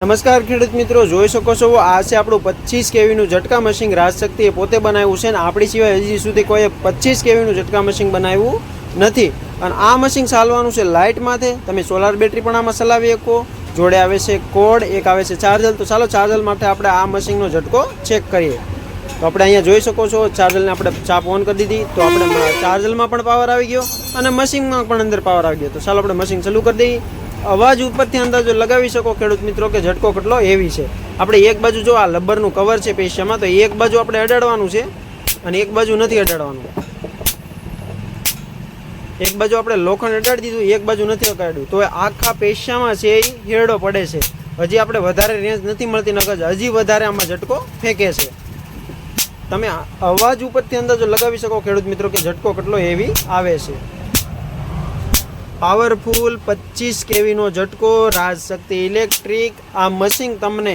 નમસ્કાર ખેડૂત મિત્રો, જોઈ શકો છો, આ છે આપણું પચીસ કેવીનું ઝટકા મશીન. રાજશક્તિએ પોતે બનાવ્યું છે ને આપણી સિવાય હજી સુધી કોઈએ પચીસ કેવીનું ઝટકા મશીન બનાવ્યું નથી. અને આ મશીન ચાલવાનું છે લાઇટ માથે તમે સોલાર બેટરી પણ આમાં ચલાવી શકો. જોડે આવે છે કોડ, એક આવે છે ચાર્જર. તો ચાલો ચાર્જર માટે આપણે આ મશીનનો ઝટકો ચેક કરીએ. તો આપણે અહીંયા જોઈ શકો છો, ચાર્જરને આપણે ચાપ ઓન કરી દીધી. તો આપણે ચાર્જરમાં પણ પાવર આવી ગયો અને મશીનમાં પણ અંદર પાવર આવી ગયો. તો ચાલો આપણે મશીન ચાલુ કરી દઈએ. અવાજ ઉપરથી અંદાજો લગાવી શકો, ખેડૂત મિત્રો, કે ઝટકો કેટલો એવી છે. આપણે એક બાજુ જો આ લબ્બરનું કવર છે પેશિયામાં તો એક બાજુ આપણે અડાડવાનું છે અને એક બાજુ નથી અડાડવાનું. એક બાજુ આપણે લોખંડ અડાડી દીધું, એક બાજુ નથી અડાડ્યું. તો આખા પેશિયામાં છે એ હેડો પડે છે. હજી આપણે વધારે રેન્જ નથી મળતી, નકર હજી વધારે આમાં ઝટકો ફેંકે છે. તમે અવાજ ઉપરથી અંદાજો લગાવી શકો ખેડૂત મિત્રો કે ઝટકો કેટલો એવી આવે છે. પાવરફુલ પચીસ કેવીનો ઝટકો રાજશક્તિ ઇલેક્ટ્રિક, આ મશીન તમને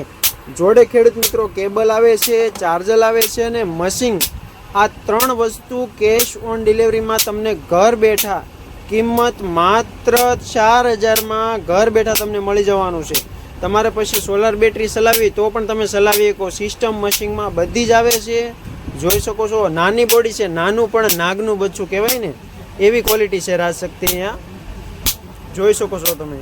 જોડે ખેડૂત મિત્રો કેબલ આવે છે, ચાર્જર આવે છે અને મશીન. આ ત્રણ વસ્તુ કેશ ઓન ડિલિવરીમાં તમને ઘર બેઠા કિંમત માત્ર ચાર હજારમાં ઘર બેઠા તમને મળી જવાનું છે. તમારે પછી સોલાર બેટરી ચલાવવી તો પણ તમે ચલાવી શકો. સિસ્ટમ મશીનમાં બધી જ આવે છે. જોઈ શકો છો, નાની બોડી છે, નાનું પણ નાગનું બચ્ચું કહેવાય ને, એવી ક્વોલિટી છે રાજશક્તિ અહીંયા. જોઈ શકો છો તમે.